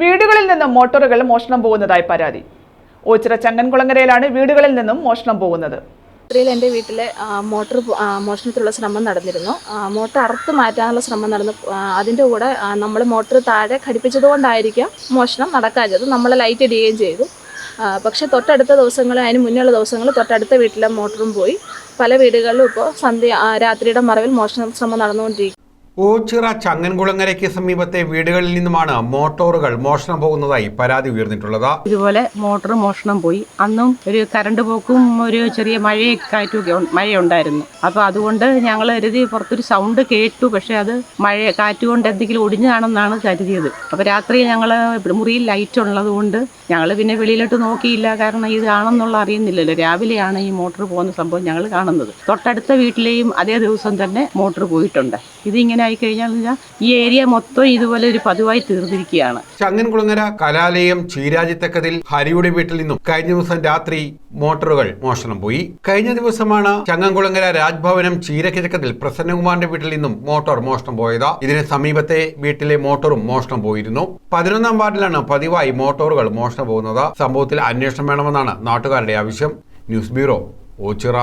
വീടുകളിൽ നിന്നും മോട്ടോറുകൾ മോഷണം പോകുന്നതായി പരാതി. ഓച്ചിറ ചങ്ങൻകുളങ്ങരയിലാണ് വീടുകളിൽ നിന്നും മോഷണം പോകുന്നത്. എന്റെ വീട്ടിലെ മോട്ടോർ മോഷണത്തിലുള്ള ശ്രമം നടന്നിരുന്നു. മോട്ടർ അറുത്ത് മാറ്റാനുള്ള ശ്രമം നടന്നു. അതിന്റെ കൂടെ നമ്മൾ മോട്ടോർ താഴെ ഘടിപ്പിച്ചതുകൊണ്ടായിരിക്കാം മോഷണം നടക്കാഞ്ഞത്. നമ്മൾ ലൈറ്റ് ഇടുകയും ചെയ്തു. പക്ഷെ തൊട്ടടുത്ത ദിവസങ്ങൾ അതിന് മുന്നേയുള്ള ദിവസങ്ങൾ തൊട്ടടുത്ത വീട്ടിലെ മോട്ടറും പോയി. പല വീടുകളിലും ഇപ്പോൾ സന്ധ്യ രാത്രിയുടെ മറവിൽ മോഷണ ശ്രമം നടന്നുകൊണ്ടിരിക്കും ഓച്ചിറ ചങ്ങൻകുളങ്ങരയ്ക്ക് സമീപത്തെ വീടുകളിൽ നിന്നുമാണ് മോട്ടോറുകൾ മോഷണം പോകുന്നതായി പരാതി ഉയർന്നിട്ടുള്ളത്. ഇതുപോലെ മോട്ടോർ മോഷണം പോയി. അന്നും ഒരു കറണ്ട് പോക്കും ഒരു ചെറിയ മഴയും കാറ്റുമൊക്കെ മഴയുണ്ടായിരുന്നു. അപ്പോൾ അതുകൊണ്ട് ഞങ്ങൾ കരുതി പുറത്തൊരു സൗണ്ട് കേട്ടു. പക്ഷേ അത് മഴ കാറ്റുകൊണ്ട് എന്തെങ്കിലും ഒടിഞ്ഞതാണെന്നാണ് കരുതിയത്. അപ്പോൾ രാത്രി ഞങ്ങൾ മുറിയിൽ ലൈറ്റ് ഉള്ളത് കൊണ്ട് ഞങ്ങൾ പിന്നെ വെളിയിലോട്ട് നോക്കിയില്ല. കാരണം ഇതാണെന്നുള്ള അറിയുന്നില്ലല്ലോ. രാവിലെയാണ് ഈ മോട്ടോർ പോകുന്ന സംഭവം ഞങ്ങൾ കാണുന്നത്. തൊട്ടടുത്ത വീട്ടിലെയും അതേ ദിവസം തന്നെ മോട്ടോർ പോയിട്ടുണ്ട്. ഇതിങ്ങനെ ആയി കഴിഞ്ഞാൽ ഈ ഏരിയ മൊത്തം ഇതുപോലെ ഒരു പതിവായി തീർന്നിരിക്കുകയാണ്. ചങ്ങൻകുളങ്ങര കലാലയം ചീരാജിത്തക്കതിൽ ഹരിയുടെ വീട്ടിൽ നിന്നും കഴിഞ്ഞ ദിവസം രാത്രി മോട്ടോറുകൾ മോഷണം പോയി. കഴിഞ്ഞ ദിവസമാണ് ചങ്ങൻകുളങ്ങര രാജ്ഭവനം ചീരക്കിഴക്കത്തിൽ പ്രസന്നകുമാറിന്റെ വീട്ടിൽ നിന്നും മോട്ടോർ മോഷണം പോയത്. ഇതിന് സമീപത്തെ വീട്ടിലെ മോട്ടോറും മോഷണം പോയിരുന്നു. പതിനൊന്നാം വാർഡിലാണ് പതിവായി മോട്ടോറുകൾ മോഷണം പോകുന്നത്. സംഭവത്തിൽ അന്വേഷണം വേണമെന്നാണ് നാട്ടുകാരുടെ ആവശ്യം. News bureau Ochira.